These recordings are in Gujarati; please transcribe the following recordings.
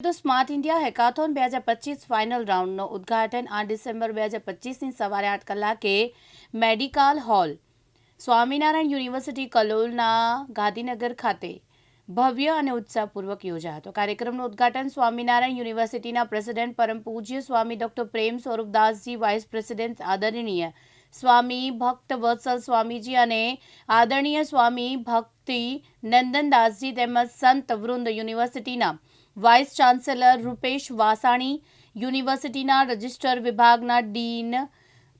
સ્માર્ટ ઇન્ડિયા હેકાથોન બે હજાર પચીસ ફાઇનલ રાઉન્ડનો ઉદ્ઘાટન આઠ ડિસેમ્બર બે હજાર પચીસની સવારે આઠ કલાકે મેડિકલ હોલ, સ્વામિનારાયણ યુનિવર્સિટી કલોલના ગાંધીનગર ખાતે ભવ્ય અને ઉત્સાહપૂર્વક યોજાયો હતો. કાર્યક્રમનું ઉદ્ઘાટન સ્વામિનારાયણ યુનિવર્સિટીના પ્રેસિડેન્ટ પરમ પૂજ્ય Swami doctor Prem Swarupdasji, vice president આદરણીય સ્વામી ભક્ત વત્સલ સ્વામીજી અને આદરણીય સ્વામી ભક્તિ નંદનદાસજી તેમજ સંત વૃંદ યુનિવર્સિટીના વાઇસ ચાન્સેલર રૂપેશ વાસાણી, યુનિવર્સિટીના રજિસ્ટર વિભાગના ડીન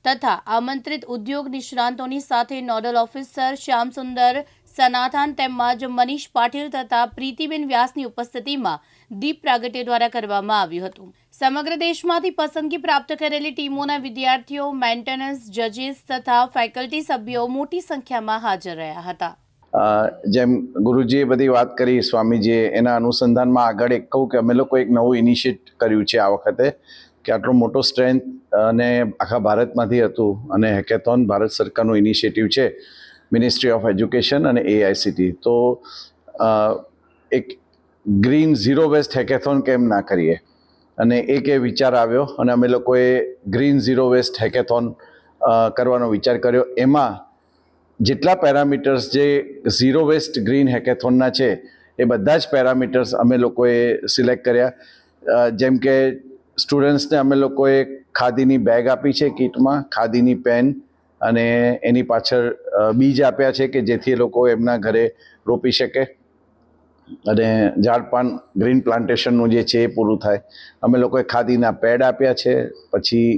તથા આમંત્રિત ઉદ્યોગ નિષ્ણાંતોની સાથે નોડલ ઓફિસર શ્યામસુંદર સનાથન તેમજ મનીષ પાટીલ તથા પ્રીતિબેન વ્યાસની ઉપસ્થિતિમાં દીપ પ્રાગટ્ય દ્વારા કરવામાં આવ્યું હતું. સમગ્ર દેશમાંથી પસંદગી પ્રાપ્ત કરેલી ટીમોના વિદ્યાર્થીઓ, મેન્ટેનન્સ જજીસ તથા ફેકલ્ટી સભ્યો મોટી સંખ્યામાં હાજર રહ્યા હતા. જેમ ગુરુજીએ બધી વાત કરી, સ્વામીજીએ એના અનુસંધાનમાં આગળ એક કહું કે અમે લોકો એક નવું ઇનિશિએટ કર્યું છે આ વખતે કે આટલો મોટો સ્ટ્રેન્થ અને આખા ભારતમાંથી હતું અને હેકેથોન ભારત સરકારનું ઇનિશિયેટિવ છે. મિનિસ્ટ્રી ઓફ એજ્યુકેશન અને એઆઈસીટી તો એક ગ્રીન ઝીરો વેસ્ટ હેકેથોન કેમ ના કરીએ? અને એક એ વિચાર આવ્યો અને અમે લોકોએ ગ્રીન ઝીરો વેસ્ટ હેકેથોન કરવાનો વિચાર કર્યો. એમાં જેટલા પેરામીટર્સ જે ઝીરો વેસ્ટ ગ્રીન હેકેથોનના છે, એ બધા જ પેરામીટર્સ અમે લોકોએ સિલેક્ટ કર્યા. જેમ કે સ્ટુડન્ટ્સને અમે લોકોએ ખાદીની બેગ આપી છે કિટમાં ખાદીની પેન અને એની પાછળ બીજ આપ્યા છે કે જેથી એ લોકો એમના ઘરે રોપી શકે. અને ઝાડપાન, ગ્રીન પ્લાન્ટેશનનું જે છે એ પૂરું થાય. અમે લોકોએ ખાદીના પેડ આપ્યા છે. પછી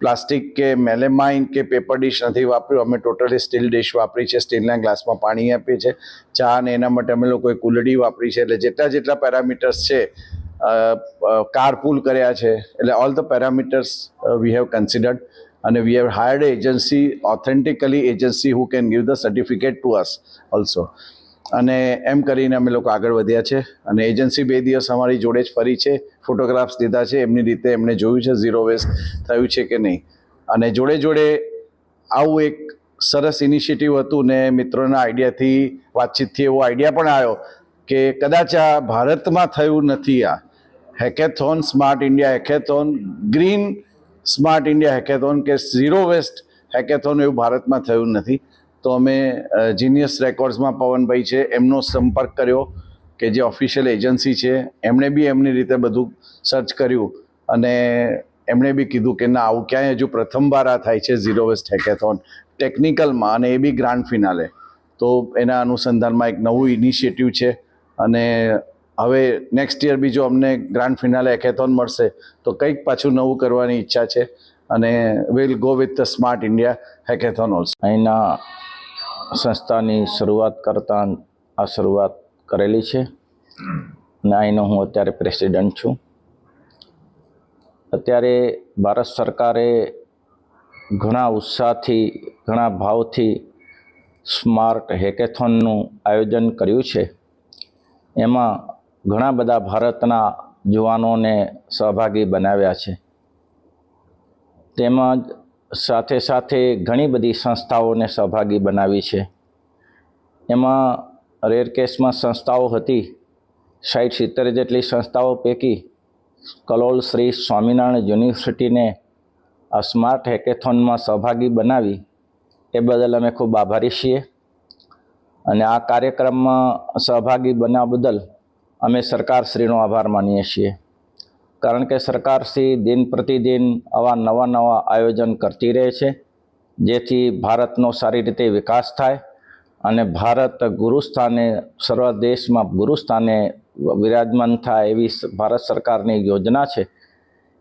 પ્લાસ્ટિક કે મેલેમાઇન કે પેપર ડીશ નથી વાપર્યું. અમે ટોટલી સ્ટીલ ડીશ વાપરી છે. સ્ટીલના ગ્લાસમાં પાણી આપીએ છીએ. ચા અને એના માટે અમે લોકોએ કુલડી વાપરી છે. એટલે જેટલા જેટલા પેરામીટર્સ છે કાર પુલ કર્યા છે. એટલે all the parameters we have considered. અને we have hired agency authentically agency who can give the certificate to us also અને એમ કરીને અમે લોકો આગળ વધ્યા છે. અને એજન્સી બે દિવસ અમારી જોડે જ ફરી છે. ફોટોગ્રાફ્સ લીધા છે. એમની રીતે એમણે જોયું છે ઝીરો વેસ્ટ થયું છે કે નહીં. અને જોડે જોડે આવું એક સરસ ઇનિશિયેટિવ હતું ને મિત્રોના આઈડિયાથી વાતચીતથી એવો આઈડિયા પણ આવ્યો કે કદાચ આ ભારતમાં થયું નથી આ. Hackathon smart India hackathon green smart India hackathon કે ઝીરો વેસ્ટ હેકેથોન એવું ભારતમાં થયું નથી. તો અમે જીનિયસ રેકોર્ડ્સમાં પવનભાઈ છે, એમનો સંપર્ક કર્યો કે જે ઓફિશિયલ એજન્સી છે, એમણે બી એમની રીતે બધું સર્ચ કર્યું અને એમણે બી કીધું કે ના, આવું ક્યાંય હજુ પ્રથમવાર આ થાય છે ઝીરો વેસ્ટ હેકેથોન ટેકનિકલમાં અને એ બી ગ્રાન્ડ ફિનાલે. તો એના અનુસંધાનમાં એક નવું ઇનિશિયેટિવ છે અને હવે નેક્સ્ટ યર બીજો અમને ગ્રાન્ડ ફિનાલે હેકેથોન મળશે. તો કંઈક પાછું નવું કરવાની ઈચ્છા છે અને will go with the smart India hackathon also અહીંના સંસ્થાની શરૂઆત કરતાં આ શરૂઆત કરેલી છે. અને અહીંનો હું અત્યારે પ્રેસિડન્ટ છું. અત્યારે ભારત સરકારે ઘણા ઉત્સાહથી, ઘણા ભાવથી સ્માર્ટ હેકેથોનનું આયોજન કર્યું છે. એમાં ઘણા બધા ભારતના યુવાનોને સહભાગી બનાવ્યા છે. તેમજ સાથે સાથે ઘણી બધી સંસ્થાઓને સહભાગી બનાવી છે. એમાં રેર કેસમાં સંસ્થાઓ હતી. સાઠ સિત્તેર જેટલી સંસ્થાઓ પૈકી કલોલ શ્રી સ્વામિનારાયણ યુનિવર્સિટીને આ સ્માર્ટ હેકેથોનમાં સહભાગી બનાવી. એ બદલ અમે ખૂબ આભારી છીએ. અને આ કાર્યક્રમમાં સહભાગી બનવા બદલ અમે સરકારશ્રીનો આભાર માનીએ છીએ. કારણ કે સરકારશ્રી દિન પ્રતિદિન આવા નવા નવા આયોજન કરતી રહે છે, જેથી ભારતનો સારી રીતે વિકાસ થાય અને ભારત ગુરુસ્થાને, સર્વ દેશમાં ગુરુસ્થાને વિરાજમાન થાય એવી ભારત સરકારની યોજના છે.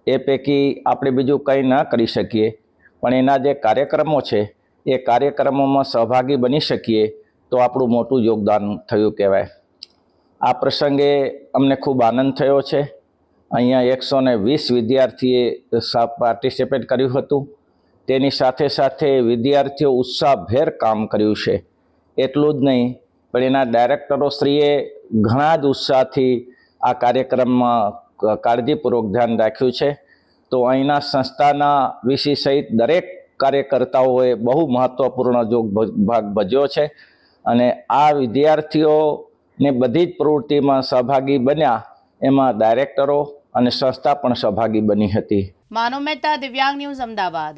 એ પૈકી આપણે બીજું કંઈ ન કરી શકીએ, પણ એના જે કાર્યક્રમો છે, એ કાર્યક્રમોમાં સહભાગી બની શકીએ તો આપણું મોટું યોગદાન થયું કહેવાય. આ પ્રસંગે અમને ખૂબ આનંદ થયો છે. અહીંયા એકસો ને વીસ વિદ્યાર્થીએ પાર્ટિસિપેટ કર્યું હતું. તેની સાથે સાથે વિદ્યાર્થીઓ ઉત્સાહભેર કામ કર્યું છે. એટલું જ નહીં, પણ એના ડાયરેક્ટરોશ્રીએ ઘણા જ ઉત્સાહથી આ કાર્યક્રમમાં કાળજીપૂર્વક ધ્યાન રાખ્યું છે. તો અહીંના સંસ્થાના વિષય સહિત દરેક કાર્યકર્તાઓએ બહુ મહત્ત્વપૂર્ણ જોગ ભાગ ભજ્યો છે. અને આ વિદ્યાર્થીઓને બધી જ પ્રવૃત્તિમાં સહભાગી બન્યા, એમાં ડાયરેક્ટરો અને સંસ્થા પણ સહભાગી બની હતી. માનવ મહેતા દિવ્યાંગ ન્યૂઝ અમદાવાદ.